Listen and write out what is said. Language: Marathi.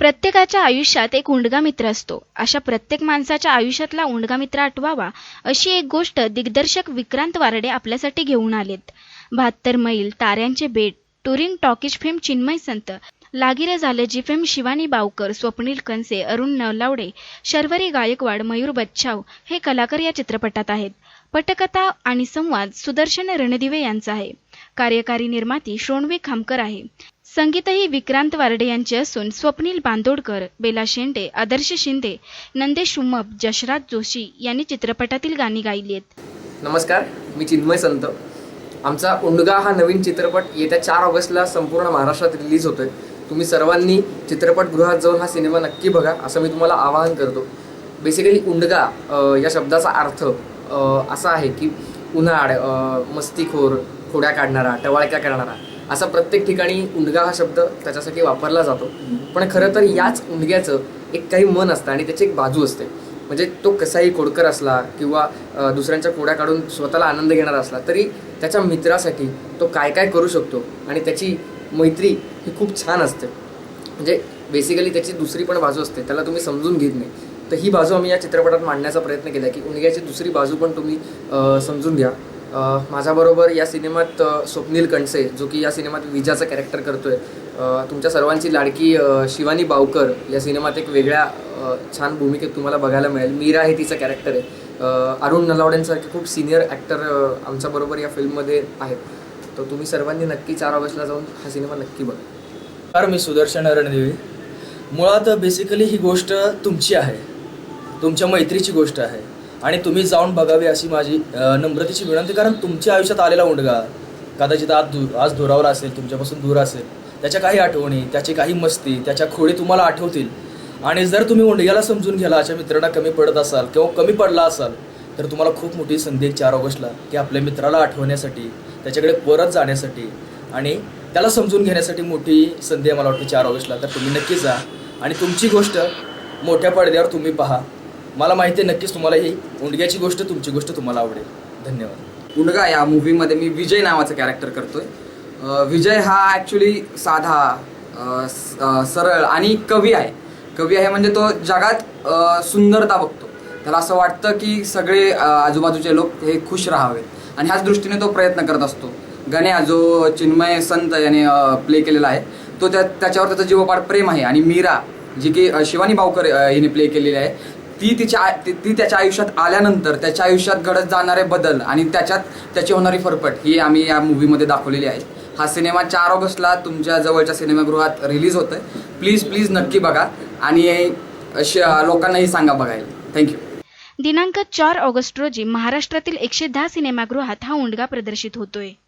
प्रत्येकाच्या आयुष्यात एक उंडगा मित्र असतो. अशा प्रत्येक माणसाच्या आयुष्यातला उंडगा मित्र आठवावा अशी एक गोष्ट दिग्दर्शक विक्रांत वारडे आपल्यासाठी घेऊन आलेत. बहात्तर मैल ताऱ्यांचे बेट touring talkies fame Chinmay Sant Lagira Zala ji fame Shivani Bawkar Swapnil Kanse Arun Nalawade Sharvari Gaikwad Mayur Bachhav हे कलाकार या चित्रपटात आहेत. पटकथा आणि संवाद सुदर्शन रणदिवे यांचा आहे. कार्यकारी निर्माती श्रोणवी खामकर आहे. संगीतही विक्रांत वारडे यांचे असून स्वप्नील बांदोडकर बेला शेंडे आदर्श शिंदे नंदेश उमप जशराज जोशी यांनी चित्रपटातील गाणी गायली आहेत. नमस्कार मी चिन्मय संत. आमचा उंडगा हा नवीन चित्रपट येत्या चार ऑगस्टला संपूर्ण महाराष्ट्रात रिलीज होतोय. तुम्ही सर्वांनी चित्रपटगृहात जाऊन हा सिनेमा नक्की बघा असं मी तुम्हाला आवाहन करतो. बेसिकली उंडगा या शब्दाचा अर्थ असा आहे की उन्हाळ मस्तीखोर खोड्या काढणारा टवाळक्या करणारा असा प्रत्येक ठिकाणी उंडगा हा शब्द त्याच्यासाठी वापरला जातो. पण खरं तर याच उंडग्याचं एक काही मन असतं आणि त्याची एक बाजू असते. म्हणजे तो कसाही खोडकर असला किंवा दुसऱ्यांच्या कोड्या काढून स्वतःला आनंद घेणारा असला तरी त्याच्या मित्रासाठी तो काय काय करू शकतो आणि त्याची मैत्री ही खूप छान असते. म्हणजे बेसिकली त्याची दुसरी पण बाजू असते त्याला तुम्ही समजून घेत नाही. तर ही बाजू आम्ही या चित्रपटात मांडण्याचा प्रयत्न केला की उंडग्याची दुसरी बाजू पण तुम्ही समजून घ्या. माझ्याबरोबर या सिनेमात स्वप्नील कणसे जो की या सिनेमात विजाचं कॅरेक्टर करतो आहे तुमच्या सर्वांची लाडकी शिवानी बावकर या सिनेमात एक वेगळ्या छान भूमिकेत तुम्हाला बघायला मिळेल. मीरा हे तिचं कॅरेक्टर आहे. अरुण नलावडेंसारखे खूप सिनियर ॲक्टर आमच्याबरोबर या फिल्ममध्ये आहेत. तर तुम्ही सर्वांनी नक्की चार ऑगस्टला जाऊन हा सिनेमा नक्की बघा. तर मी सुदर्शन रणदेवी. मुळात बेसिकली ही गोष्ट तुमची आहे. तुमच्या मैत्रीची गोष्ट आहे. आणि तुम्ही जाऊन बघावे अशी माझी नम्रतेची विनंती कारण तुमच्या आयुष्यात आलेला उंडगा कदाचित आज दू आज दुरावर असेल तुमच्यापासून दूर असेल त्याच्या काही आठवणी त्याची काही मस्ती त्याच्या खोडी तुम्हाला आठवतील. आणि जर तुम्ही उंडग्याला समजून घ्याला अशा मित्रांना कमी पडत असाल किंवा कमी पडला असाल तर तुम्हाला खूप मोठी संधी आहे चार ऑगस्टला की आपल्या मित्राला आठवण्यासाठी त्याच्याकडे परत जाण्यासाठी आणि त्याला समजून घेण्यासाठी मोठी संधी आहे मला वाटते चार ऑगस्टला. तर तुम्ही नक्की जा आणि तुमची गोष्ट मोठ्या पडद्यावर तुम्ही पहा. मला माहिती आहे नक्कीच तुम्हाला ही उंडग्याची गोष्ट तुमची गोष्ट तुम्हाला आवडेल. धन्यवाद. उंडगा या मूवीमध्ये मी विजय नावाचं कॅरेक्टर करतोय. विजय हा ॲक्च्युली साधा सरळ आणि कवी आहे. कवी आहे म्हणजे तो जगात सुंदरता बघतो. त्याला असं वाटतं की सगळे आजूबाजूचे लोक हे खुश राहावेत. आणि ह्याच दृष्टीने तो प्रयत्न करत असतो. गण्या जो चिन्मय संत याने प्ले केलेला आहे. तो त्या त्याच्यावर त्याचं जीवपाड प्रेम आहे. आणि मीरा जी की शिवानी बावकर हिने प्ले केलेली आहे. ती तिच्या ती त्याच्या आयुष्यात आल्यानंतर त्याच्या आयुष्यात घडत जाणारे बदल आणि त्याच्यात त्याची होणारी फरफट ही आम्ही या मूवीमध्ये दाखवलेली आहे. हा सिनेमा चार ऑगस्टला तुमच्या जवळच्या सिनेमागृहात रिलीज होतोय. प्लीज प्लीज नक्की बघा आणि श- लोकांनाही सांगा बघायला. थँक्यू दिनांक चार ऑगस्ट रोजी महाराष्ट्रातील एकशे दहा सिनेमागृहात हा उंडगा प्रदर्शित होतोय.